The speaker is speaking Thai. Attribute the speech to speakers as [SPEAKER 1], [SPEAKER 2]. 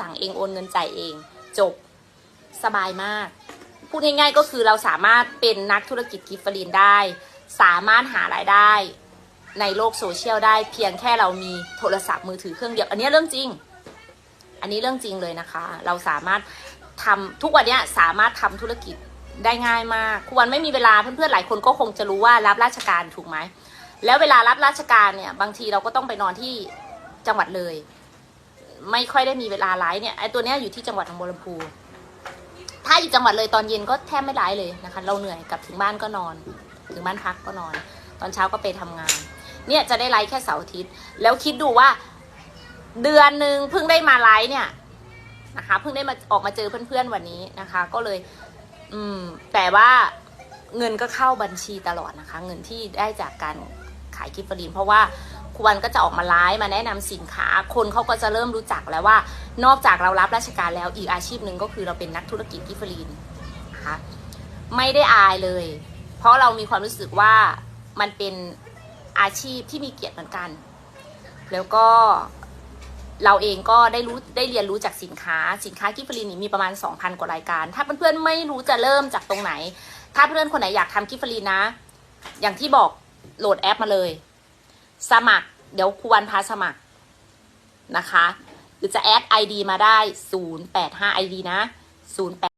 [SPEAKER 1] สั่งเองโอนเงินจ่ายเอง จบสบายมาก พูดง่ายๆก็คือเราสามารถเป็นนักธุรกิจกิฟฟรีนได้ สามารถหารายได้ในโลกโซเชียลได้เพียงแค่เรามีโทรศัพท์มือถือเครื่องเดียว อันนี้เรื่องจริง อันนี้เรื่องจริงเลยนะคะ เราสามารถทำทุกวันนี้สามารถทำธุรกิจได้ง่ายมากควรไม่มีเวลาเพื่อนๆหลายคนก็คงจะรู้ว่ารับราชการถูกไหมแล้วเวลารับราชการเนี่ยบางทีเราก็ต้องไปนอนที่จังหวัดเลย ไม่ค่อยได้มีเวลาไลฟ์เนี่ยไอตัวเนี้ยอยู่ที่จังหวัดหนองบัวลำพู ถ้าอยู่จังหวัดเลยตอนเย็นก็แทบไม่ไลฟ์เลยนะคะ เราเหนื่อยกลับถึงบ้านก็นอน ถึงบ้านพักก็นอน ตอนเช้าก็ไปทำงาน เนี่ยจะได้ไลฟ์แค่เสาร์อาทิตย์ แล้วคิดดูว่าเดือนหนึ่งเพิ่งได้มาไลฟ์เนี่ยนะคะเพิ่งได้มาออกมาเจอเพื่อนๆวันนี้นะคะ ก็เลย อืม แต่ว่าเงินก็เข้าบัญชีตลอดนะคะ เงินที่ได้จากการขายกิฟต์ฟรีนเพราะว่า ครูวันก็จะออกมาไลฟ์มาแนะนำสินค้า คนเขาก็จะเริ่มรู้จักแล้วว่า นอกจากเรารับราชการแล้วอีกอาชีพหนึ่งก็คือเราเป็นนักธุรกิจกิฟต์ฟรีนนะคะไม่ได้อายเลย เพราะเรามีความรู้สึกว่ามันเป็นอาชีพที่มีเกียรติเหมือนกัน แล้วก็เราเองก็ได้รู้ได้เรียนรู้จากสินค้า สินค้ากิฟต์ฟรีนนี่มีประมาณ 2,000 กว่ารายการ ถ้าเพื่อนๆไม่รู้จะเริ่มจากตรงไหน ถ้าเพื่อนคนไหนอยากทำกิฟต์ฟรีนนะ อย่างที่บอกโหลดแอปมาเลย สมัคร เดี๋ยวครูวันพาสมัครนะคะ หรือจะแอด ID มาได้ 085 ID นะ 08